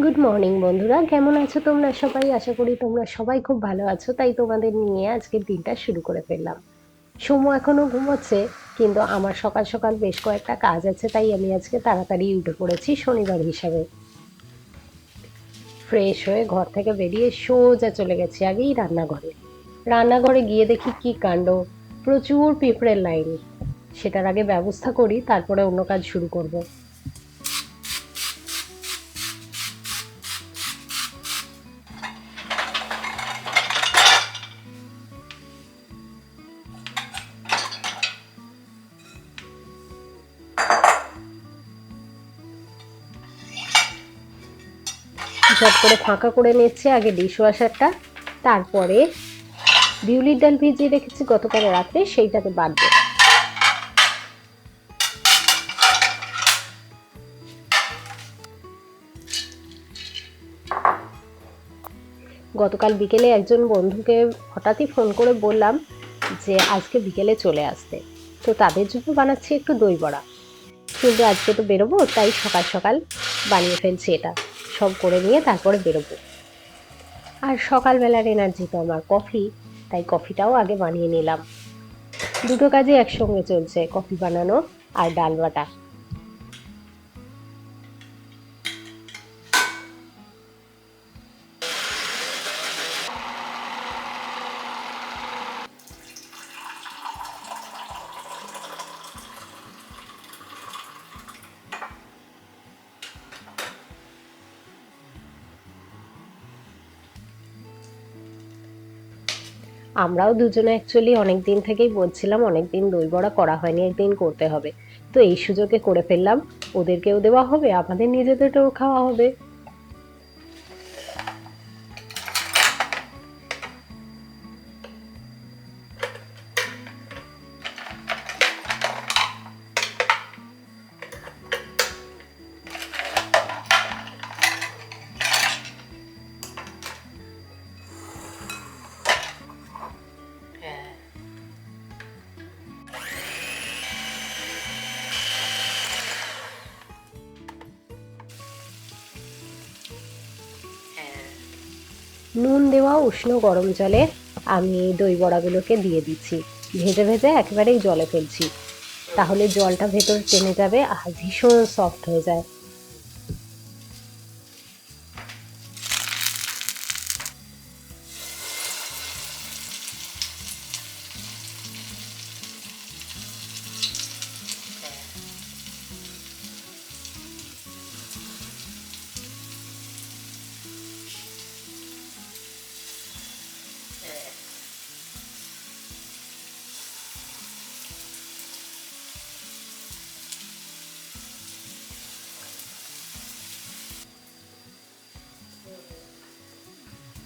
Good morning বন্ধুরা। কেমন আছো তোমরা সবাই? আশা করি তোমরা সবাই খুব ভালো আছো। তাই তোমাদের নিয়ে আজকের দিনটা শুরু করে ফেললাম। সোমু এখনও ঘুমোচ্ছে, কিন্তু আমার সকাল সকাল বেশ কয়েকটা কাজ আছে, তাই আমি আজকে তাড়াতাড়ি উঠে পড়েছি শনিবার হিসাবে। ফ্রেশ হয়ে ঘর থেকে বেরিয়ে সোজা চলে গেছি আগেই রান্নাঘরে। রান্নাঘরে গিয়ে দেখি কি কাণ্ড। প্রচুর পিঁপড়ের লাইন। সেটার আগে ব্যবস্থা করি, তারপরে অন্য কাজ শুরু করব। ঝট করে ফাঁকা করে নিচ্ছে আগে ডিশ ওয়াশারটা, তারপরে বিউলির ডাল ভিজিয়ে রেখেছি গতকাল রাত্রে সেইটাকে বাঁধবো গতকাল বিকেলে একজন বন্ধুকে হঠাৎই ফোন করে বললাম যে, আজকে বিকেলে চলে আসতে। তো তাদের জন্য বানাচ্ছি একটু দই বড়া। কিন্তু আজকে তো বেরোবো, তাই সকাল সকাল বানিয়ে ফেলছি এটা। সব করে নিয়ে তারপরে বেরোবো। আর সকালবেলার এনার্জি তো আমার কফি তাই কফিটাও আগে বানিয়ে নিলাম। দুটো কাজে একসঙ্গে চলছে কফি বানানো আর ডাল বাটা। আমরাও দুজনে অ্যাকচুয়ালি অনেক দিন থেকেই বলছিলাম অনেক দিন দই বড়া করা হয়নি, একদিন করতে হবে। তো এই সুযোগে করে ফেললাম। ওদেরকেও দেওয়া হবে, আমাদের নিজেদেরও খাওয়া হবে। নুন দেওয়া উষ্ণ গরম জলে আমি দই বড়াগুলোকে দিয়ে দিচ্ছি। ভেজে ভেজে একেবারেই জলে ফেলছি। তাহলে জলটা ভেতর টেনে যাবে আর ভীষণ সফট হয়ে যায়।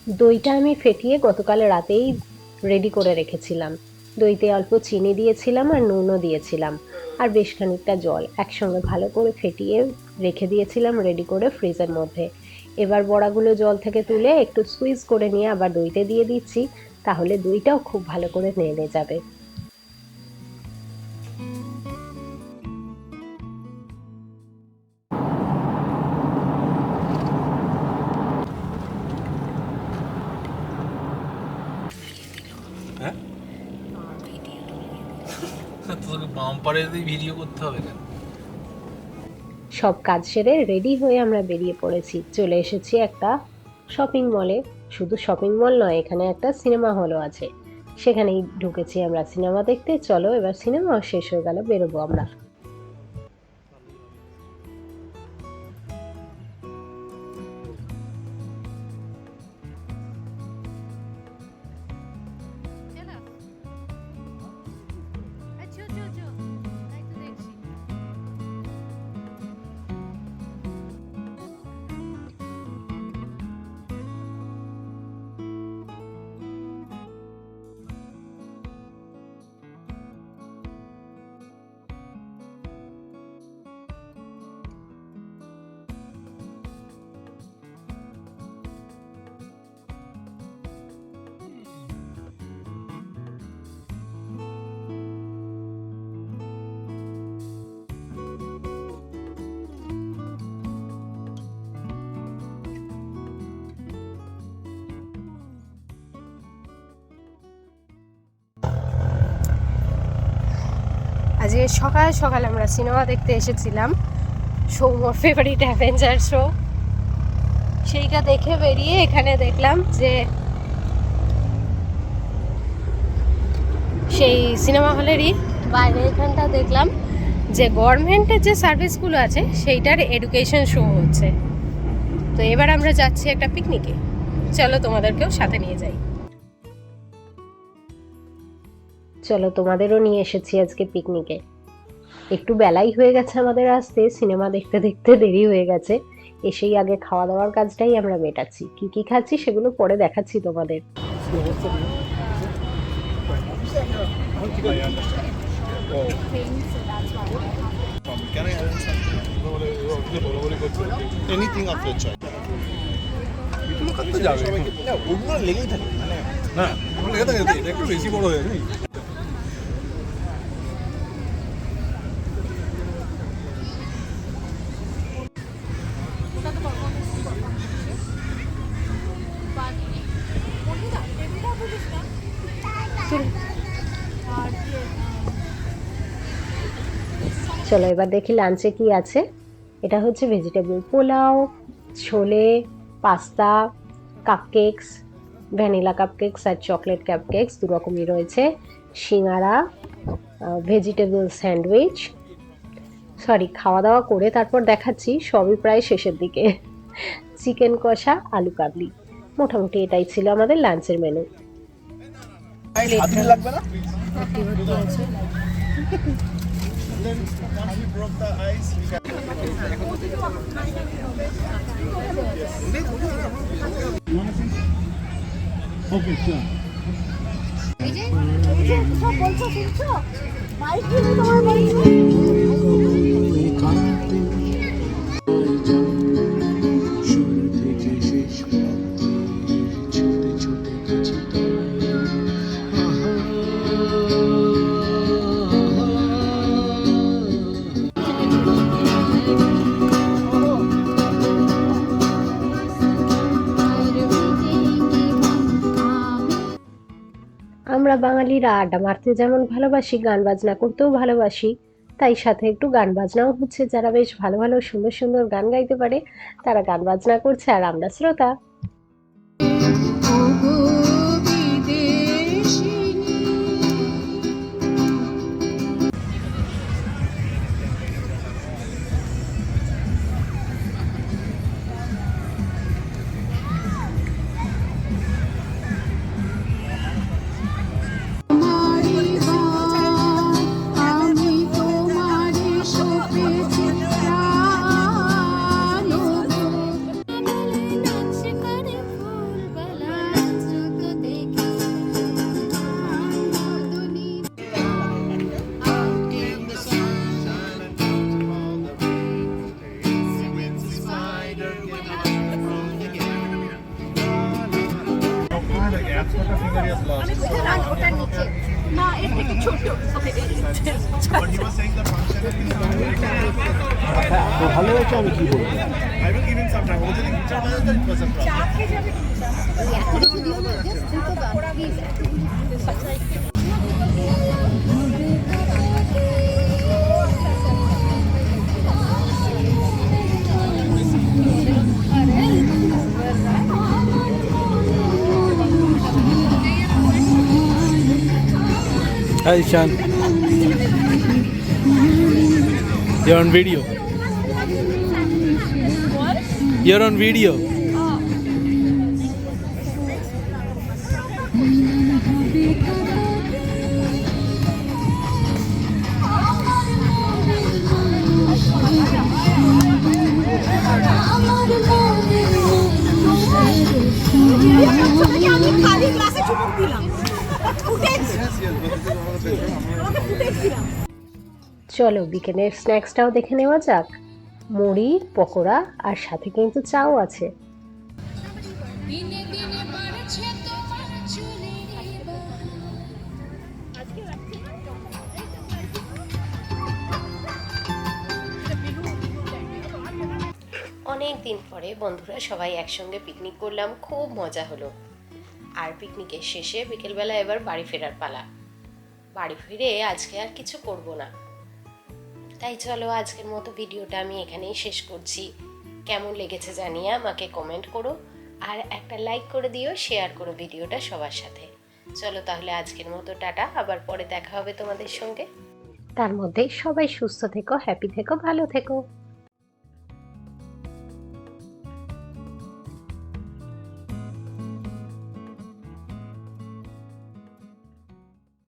দইটা আমি ফেটিয়ে গতকাল রাতেই রেডি করে রেখেছিলাম। দইতে অল্প চিনি দিয়েছিলাম আর নুনও দিয়েছিলাম। আর বেশ খানিকটা জল একসঙ্গে ভালো করে ফেটিয়ে রেখে দিয়েছিলাম রেডি করে ফ্রিজের মধ্যে। এবার বড়াগুলো জল থেকে তুলে একটু সুইজ করে নিয়ে আবার দইতে দিয়ে দিচ্ছি, তাহলে দইটাও খুব ভালো করে নেড়ে যাবে। ভিডিও করতে হবে কেন? সব কাজ সেরে রেডি হয়ে আমরা বেরিয়ে পড়েছি। চলে এসেছি একটা শপিং মলে। শুধু শপিং মল নয়, এখানে একটা সিনেমা হলও আছে। সেখানেই ঢুকেছি আমরা সিনেমা দেখতে। চলো এবার সিনেমাও শেষ হয়ে গেল, বেরোবো আমরা। আজকে সকাল সকাল আমরা সিনেমা দেখতে এসেছিলাম। সৌমর ফেভারিট অ্যাভেঞ্জার শো সেইটা দেখে বেরিয়ে এখানে দেখলাম যে সেই সিনেমা হলেরই বাইরে এখানটা দেখলাম যে গভর্নমেন্টের যে সার্ভিসগুলো আছে, সেইটার এডুকেশন শো হচ্ছে। তো এবার আমরা যাচ্ছি একটা পিকনিকে চলো তোমাদেরকেও সাথে নিয়ে যাই। চলো তোমাদেরও নিয়ে এসেছি আজকে পিকনিকে একটু বেলাই হয়ে গেছে আমাদের আসতে সিনেমা দেখতে দেখতে দেরি হয়ে গেছে। এসেই আগে খাওয়া দাওয়ার কাজটাই আমরা মেটাচ্ছি। কি কি খাচ্ছি সেগুলো পরে দেখাচ্ছি তোমাদের। না লেগেই থাকে। মানে না লেগে থাকে একটু বেশি বড় হয়ে যায়। চলো, এবার দেখি লাঞ্চে কি আছে। এটা হচ্ছে vegetable pulao, chole pasta cupcakes vanilla cupcakes আর চকলেট কাপকেকস দু রকমই রয়েছে। সিঙ্গারা ভেজিটেবল স্যান্ডউইচ সরি খাওয়া দাওয়া করে তারপর দেখাচ্ছি সবই প্রায় শেষের দিকে। চিকেন কষা, আলু কাবলি। মোটামুটি এটাই ছিল আমাদের লাঞ্চের মেনু লাগবে না Then once we broke the ice, we can. Okay, sure. বাঙালিরা আড্ডা মারতে যেমন ভালোবাসি, গান বাজনা করতেও ভালোবাসি, তাই সাথে একটু গান বাজনাও হচ্ছে। যারা বেশ ভালো ভালো সুন্দর সুন্দর গান গাইতে পারে, তারা গান বাজনা করছে আর আমরা শ্রোতা। ভালো হয়েছে আমি কি বলব I will give him Hi, Ishan. You're on video. You're on video. চলো বিকেলের স্ন্যাক্সটাও দেখে নেওয়া যাক। মুড়ি, পকোড়া, আর সাথে কিন্তু চাও আছে। অনেক দিন পরে বন্ধুরা সবাই একসঙ্গে পিকনিক করলাম, খুব মজা হলো। আর পিকনিকের শেষে বিকেলবেলা এবার বাড়ি ফেরার পালা। বাড়ি ফিরে আজকে আর কিছু করব না। তাই চলো আজকের মতো ভিডিওটা আমি এখানেই শেষ করছি। কেমন লেগেছে জানিয়ে আমাকে কমেন্ট করো আর একটা লাইক করে দিও শেয়ার করো ভিডিওটা সবার সাথে। চলো তাহলে আজকের মতো টাটা, আবার পরে দেখা হবে তোমাদের সঙ্গে। তার মধ্যে সবাই সুস্থ থেকো হ্যাপি থেকো, ভালো থেকো।